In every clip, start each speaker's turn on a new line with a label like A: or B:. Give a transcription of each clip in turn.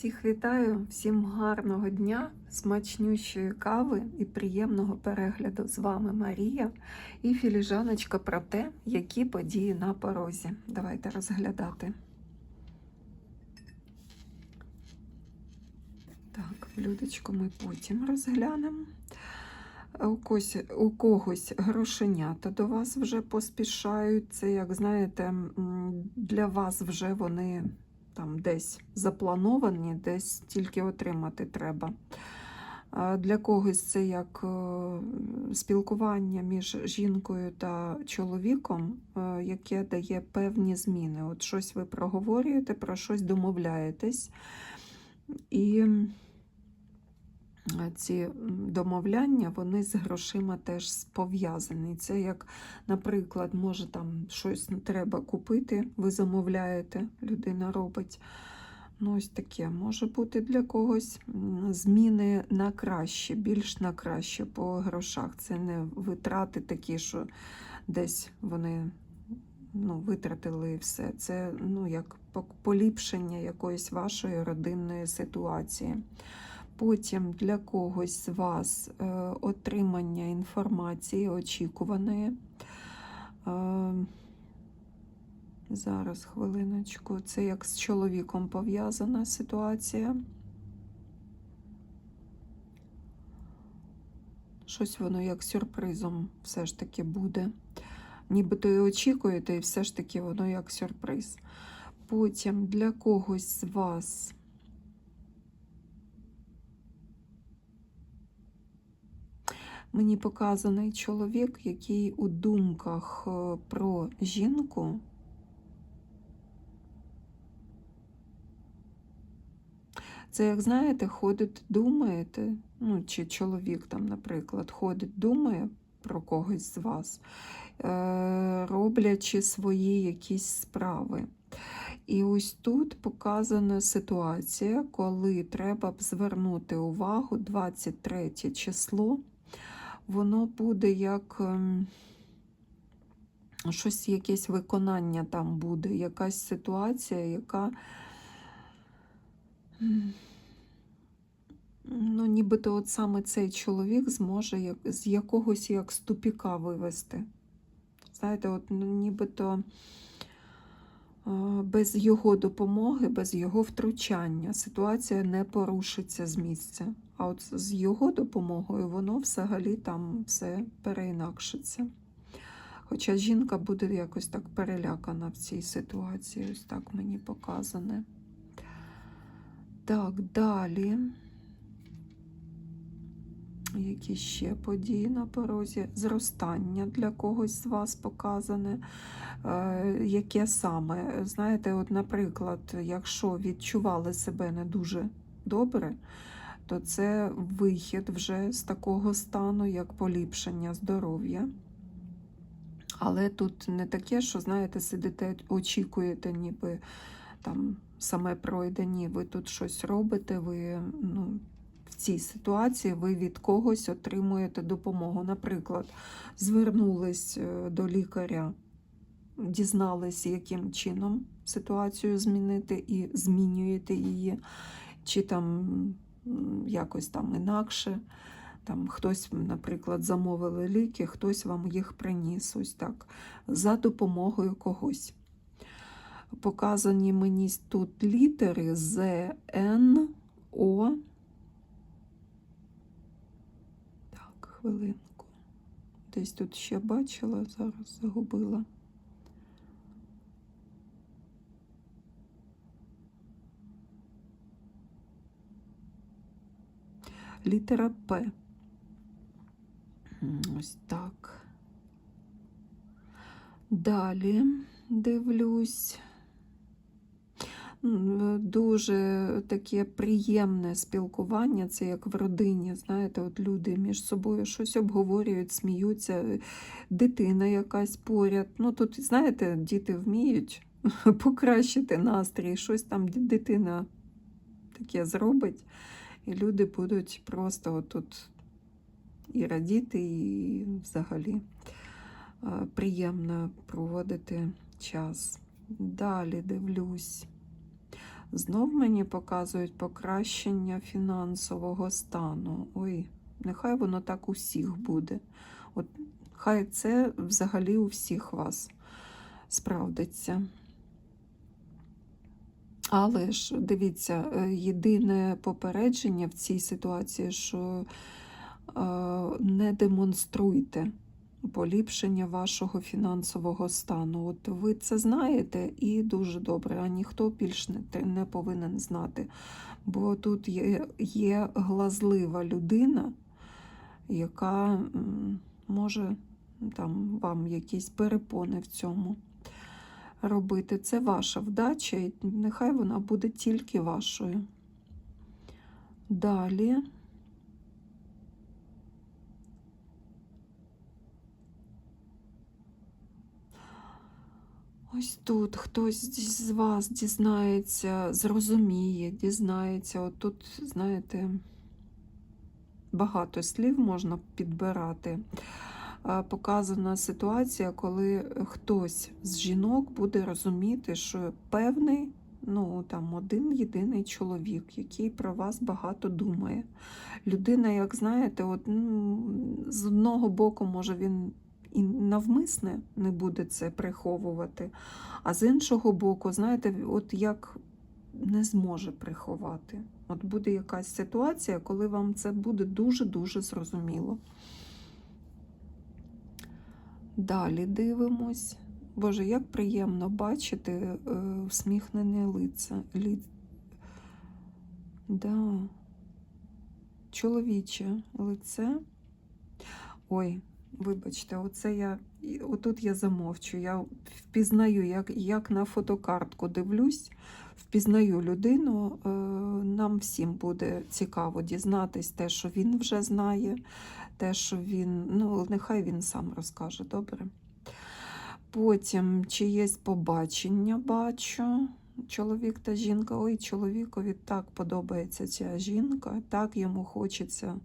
A: Всіх вітаю, всім гарного дня, смачнющої кави і приємного перегляду. З вами Марія і філіжаночка про те, які події на порозі. Давайте розглядати. Так, блюдечко ми потім розглянемо. У когось, у когось грошенята до вас вже поспішають. Це, як знаєте, для вас вже вони там десь заплановані, десь тільки отримати треба. Для когось це як е, спілкування між жінкою та чоловіком, е, яке дає певні зміни. От щось ви проговорюєте, про щось домовляєтесь. І ці домовляння, вони з грошима теж пов'язані. Це як, наприклад, може там щось треба купити, ви замовляєте, людина робить. Ну, ось таке може бути для когось зміни на краще, більш на краще по грошах. Це не витрати такі, що десь вони ну, витратили все. Це ну, як поліпшення якоїсь вашої родинної ситуації. Потім для когось з вас е, отримання інформації очікуваної. Е, зараз хвилиночку. Це як з чоловіком пов'язана ситуація. Щось воно як сюрпризом все ж таки буде. Нібито і очікуєте, і все ж таки воно як сюрприз. Потім для когось з вас. Мені показаний чоловік, який у думках е, про жінку Це, як знаєте, ходить, думаєте, ну, чи чоловік там, наприклад, ходить, думає про когось з вас, е, роблячи свої якісь справи. І ось тут показана ситуація, коли треба б звернути увагу 23 число воно буде як ем, щось, якесь виконання там буде, якась ситуація, яка ну, нібито от саме цей чоловік зможе як, з якогось як з вивести. Знаєте, от ну, нібито без його допомоги, без його втручання ситуація не порушиться з місця. А от з його допомогою воно взагалі там все переінакшиться. Хоча жінка буде якось так перелякана в цій ситуації, ось так мені показане. Так, далі. Які ще події на порозі? Зростання для когось з вас показане. Е, яке саме? Знаєте, от, наприклад, якщо відчували себе не дуже добре, то це вихід вже з такого стану, як поліпшення здоров'я. Але тут не таке, що, знаєте, сидите, очікуєте, ніби там саме пройде. Ні, ви тут щось робите, ви ну, в цій ситуації ви від когось отримуєте допомогу. Наприклад, звернулись е, до лікаря, дізнались, яким чином ситуацію змінити, і змінюєте її, чи там якось там інакше. Там хтось, наприклад, замовили ліки, хтось вам їх приніс ось так, за допомогою когось. Показані мені тут літери З, Н, О. Так, хвилинку. Десь тут ще бачила, зараз загубила. Літера П. Ось так. Далі дивлюсь. М, Дуже таке приємне спілкування, це як в родині. Знаєте, от люди між собою щось обговорюють, сміються, дитина якась поряд. Ну тут, знаєте, діти вміють покращити настрій, щось там дитина таке зробить, і люди будуть просто отут і радіти, і взагалі е, приємно проводити час. Далі дивлюсь. Знов мені показують покращення фінансового стану. Ой, нехай воно так у всіх буде. От хай це взагалі у всіх вас справдиться. Але ж дивіться, е, єдине попередження в цій ситуації, що е, не демонструйте поліпшення вашого фінансового стану. От ви це знаєте і дуже добре, а ніхто більш не, не повинен знати. Бо тут є, є глазлива людина, яка може там, вам якісь перепони в цьому робити. Це ваша вдача, і нехай вона буде тільки вашою. Далі. Ось тут хтось з вас дізнається, зрозуміє, дізнається. От тут, знаєте, багато слів можна підбирати. Показана ситуація, коли хтось з жінок буде розуміти, що певний, ну там один єдиний чоловік, який про вас багато думає. Людина, як знаєте, от, ну, з одного боку, може він і навмисне не буде це приховувати, а з іншого боку, знаєте, от як не зможе приховати. От буде якась ситуація, коли вам це буде дуже-дуже зрозуміло. Далі дивимось. Боже, як приємно бачити е, всміхнене лице. Лі... Да. Чоловіче лице. Ой, вибачте, оце я. Отут я замовчу. Я впізнаю, як, як на фотокартку дивлюсь, впізнаю людину. Е, Нам всім буде цікаво дізнатись те, що він вже знає те, що він, ну, нехай він сам розкаже, добре. Потім чиєсь побачення бачу. Чоловік та жінка. Ой, чоловікові так подобається ця жінка, так йому хочеться,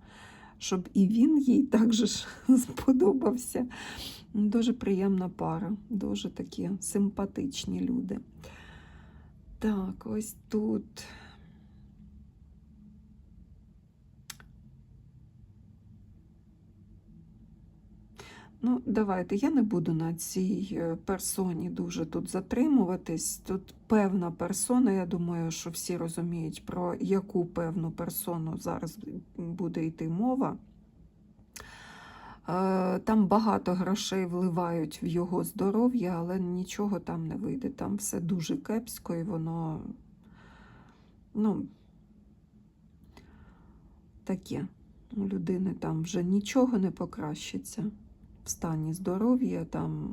A: щоб і він їй так же ж сподобався. Дуже приємна пара, дуже такі симпатичні люди. Так, ось тут. Ну, давайте, я не буду на цій е, персоні дуже тут затримуватись. Тут певна персона, я думаю, що всі розуміють, про яку певну персону зараз буде йти мова. Е, Там багато грошей вливають в його здоров'я, але нічого там не вийде. Там все дуже кепсько і воно, ну, таке. У людини там вже нічого не покращиться в стані здоров'я, там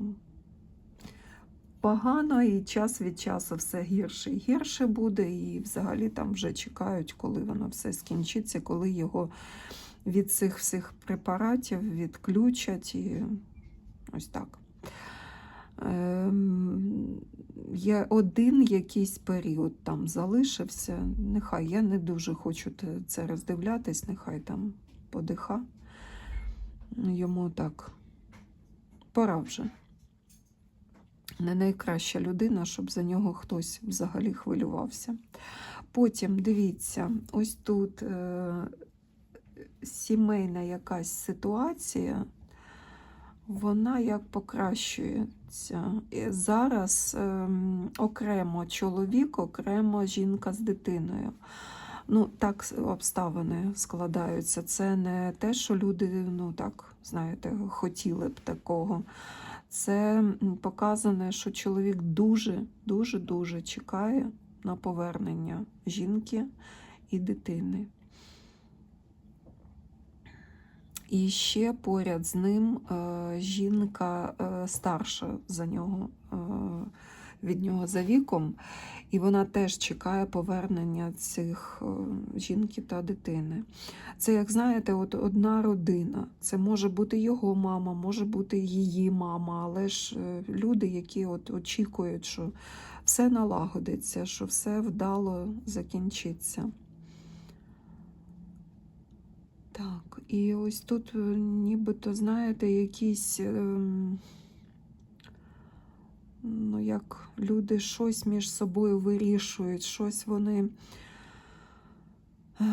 A: погано, і час від часу все гірше і гірше буде, і взагалі там вже чекають, коли воно все скінчиться, коли його від цих всіх препаратів відключать і ось так. Ем, Є один якийсь період там залишився. Нехай я не дуже хочу це роздивлятись, нехай там подиха. Йому так пора вже. Не найкраща людина, щоб за нього хтось взагалі хвилювався. Потім дивіться, ось тут е, сімейна якась ситуація, вона як покращується. І зараз ем, окремо чоловік, окремо жінка з дитиною. Ну, так обставини складаються. Це не те, що люди, ну так, знаєте, хотіли б такого. Це показане, що чоловік дуже, дуже, дуже чекає на повернення жінки і дитини. І ще поряд з ним е, жінка е, старша за нього, е, від нього за віком, і вона теж чекає повернення цих е, жінки та дитини. Це, як знаєте, от одна родина. Це може бути його мама, може бути її мама, але ж е, люди, які от очікують, що все налагодиться, що все вдало закінчиться. Так, і ось тут, е, нібито, знаєте, якісь ем, ну, як люди щось між собою вирішують, щось вони. е,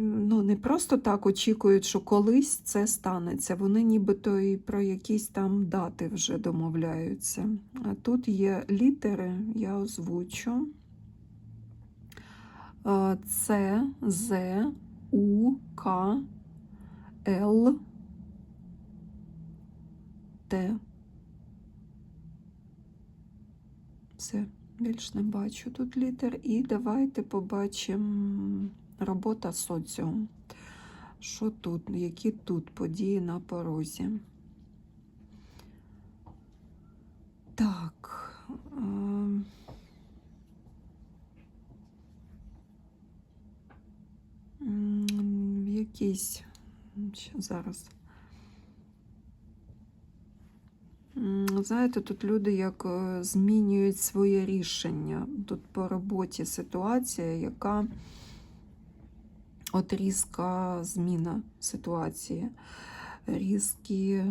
A: Ну, не просто так очікують, що колись це станеться. Вони нібито і про якісь там дати вже домовляються. А тут є літери, я озвучу. Е, С, З, У, К, Л, Т. Все, більш не бачу тут літер. І давайте побачимо робота соціум. Що тут, які тут події на порозі? Так. м, Якісь зараз. Знаєте, тут люди як е, змінюють своє рішення. Тут по роботі ситуація, яка от різка зміна ситуації, різкі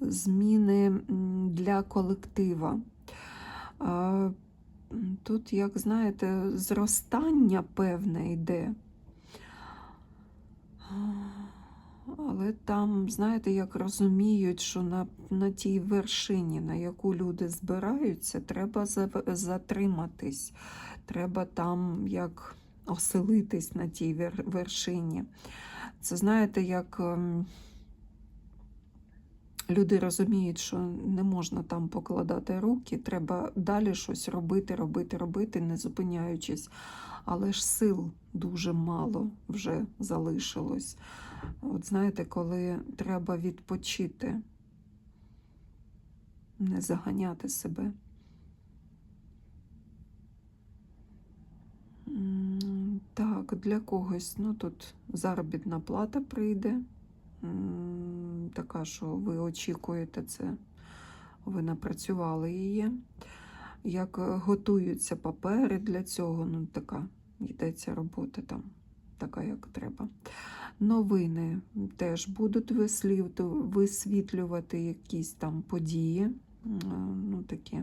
A: зміни для колектива. Тут, як знаєте, зростання певне йде. Але там, знаєте, як розуміють, що на, на тій вершині, на яку люди збираються, треба затриматись. Треба там як оселитись на тій вер- вершині. Це знаєте, як ем, люди розуміють, що не можна там покладати руки, треба далі щось робити, робити, робити, не зупиняючись. Але ж сил дуже мало вже залишилось. От знаєте, коли треба відпочити, не заганяти себе. Так, для когось, ну тут заробітна плата прийде. Така, що ви очікуєте це, ви напрацювали її. Як е, готуються папери для цього, ну така йдеться робота там, така, як треба. Новини теж будуть висвітлювати якісь там події. Ну, такі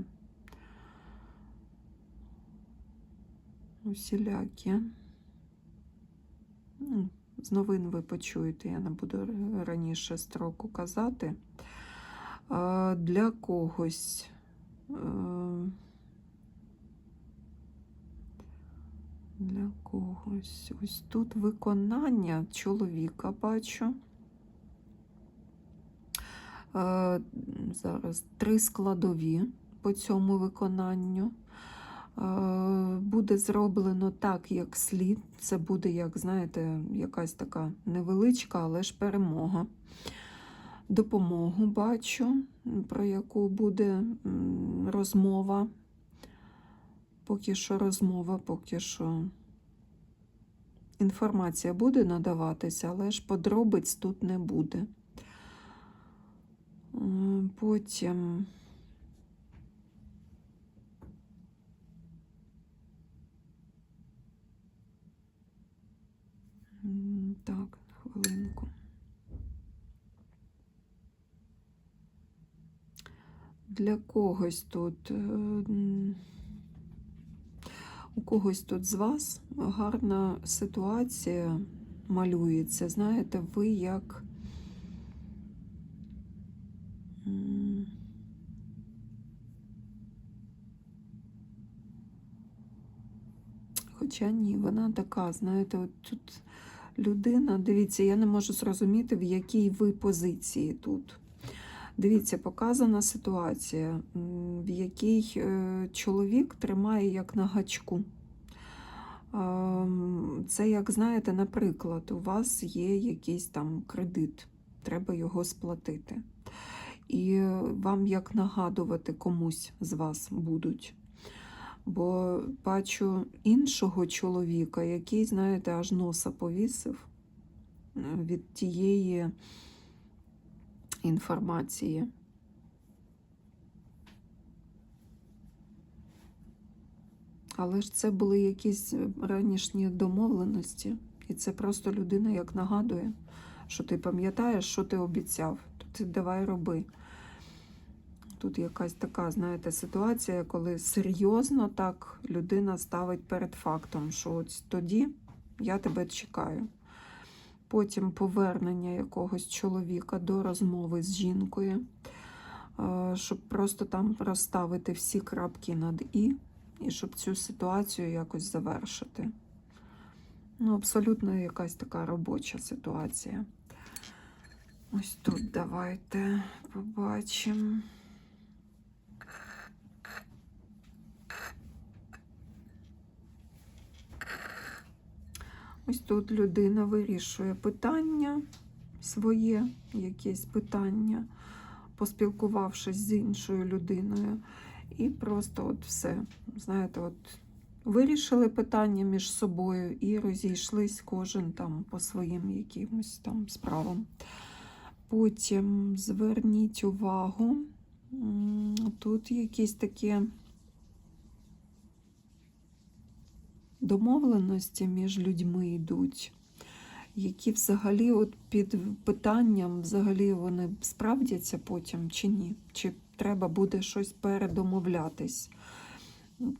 A: усілякі. Ну, З новин ви почуєте, я не буду раніше строку казати. Для когось. Для когось. Ось тут виконання чоловіка бачу. Е, Зараз три складові по цьому виконанню. Е, Буде зроблено так, як слід. Це буде, як знаєте, якась така невеличка, але ж перемога. Допомогу бачу, про яку буде розмова. Поки що розмова, поки що інформація буде надаватися, але ж подробиць тут не буде. Потім. Так, хвилинку. Для когось тут. У когось тут з вас гарна ситуація малюється. Знаєте, ви як. Хоча ні, вона така, знаєте, от тут людина, дивіться, я не можу зрозуміти, в якій ви позиції тут. Дивіться, показана ситуація, в якій е, чоловік тримає як на гачку. Це, як знаєте, наприклад, у вас є якийсь там кредит, треба його сплатити. І вам як нагадувати комусь з вас будуть. Бо бачу іншого чоловіка, який, знаєте, аж носа повісив е, від тієї інформації. Але ж це були якісь ранішні домовленості, і це просто людина як нагадує, що ти пам'ятаєш, що ти обіцяв, то ти давай роби. Тут якась така, знаєте, ситуація, коли серйозно так людина ставить перед фактом, що от тоді я тебе чекаю. Потім повернення якогось чоловіка до розмови з жінкою, е, щоб просто там розставити всі крапки над І, і щоб цю ситуацію якось завершити. Ну, абсолютно якась така робоча ситуація. Ось тут давайте побачимо. Ось тут людина вирішує питання своє, якесь питання, поспілкувавшись з іншою людиною. І просто от все, знаєте, от вирішили питання між собою і розійшлись кожен там по своїм якимось там справам. Потім зверніть увагу, тут якісь такі домовленості між людьми йдуть, які взагалі от під питанням взагалі вони справдяться потім чи ні, чи треба буде щось передомовлятись.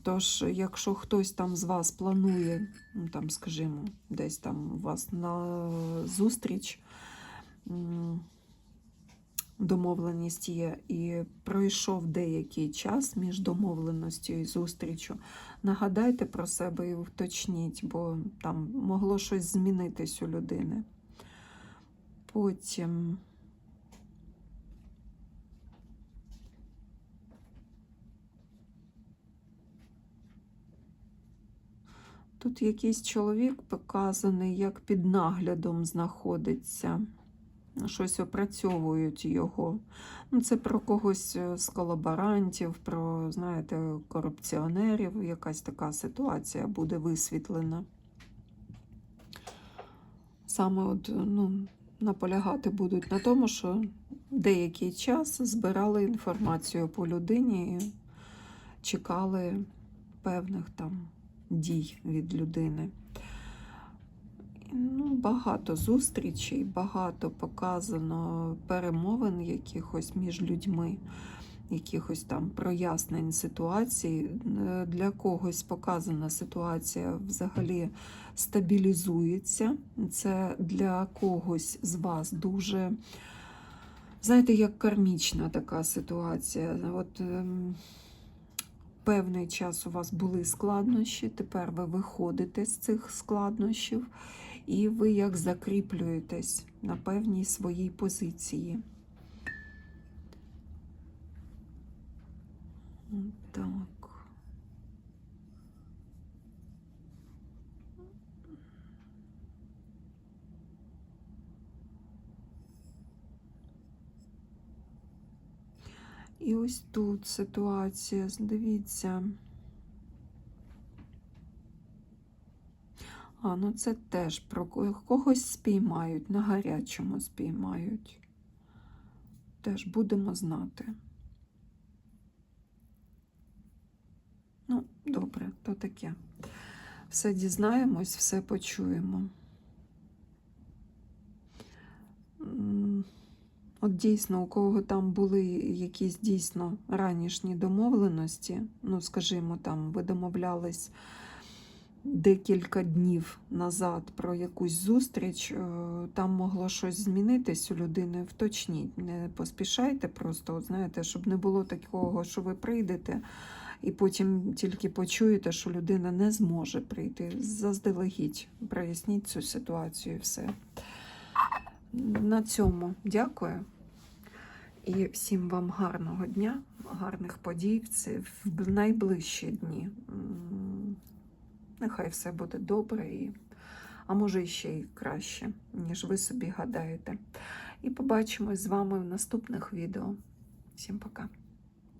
A: Тож, якщо хтось там з вас планує, ну, там, скажімо, десь там у вас на зустріч, домовленість є, і пройшов деякий час між домовленістю і зустрічю, нагадайте про себе і уточніть, бо там могло щось змінитись у людини. Потім. Тут якийсь чоловік показаний, як під наглядом знаходиться. Щось опрацьовують його. Ну, Це про когось е, з колаборантів, про, знаєте, корупціонерів. Якась така ситуація буде висвітлена. Саме от, ну, наполягати будуть на тому, що деякий час збирали інформацію по людині і чекали певних там дій від людини. Ну, Багато зустрічей, багато показано перемовин якихось між людьми, якихось там прояснень ситуації. Для когось показана ситуація взагалі стабілізується. Це для когось з вас дуже, знаєте, як кармічна така ситуація. От ем, Певний час у вас були складнощі, тепер ви виходите з цих складнощів, і ви як закріплюєтесь на певній своїй позиції. Так. І ось тут ситуація, дивіться. А, ну це теж про когось спіймають, на гарячому спіймають. Теж будемо знати. Ну, добре, то таке. Все дізнаємось, все почуємо. От дійсно, у кого там були якісь дійсно ранішні домовленості, ну, скажімо, там ви домовлялись декілька днів назад про якусь зустріч, е, там могло щось змінитись у людини, вточніть. Не поспішайте просто, знаєте, щоб не було такого, що ви прийдете. І потім тільки почуєте, що людина не зможе прийти. Заздалегідь проясніть цю ситуацію і все. На цьому дякую. І всім вам гарного дня, гарних подій в найближчі дні. Нехай все буде добре, і, а може ще й краще, ніж ви собі гадаєте. І побачимось з вами в наступних відео. Всім пока!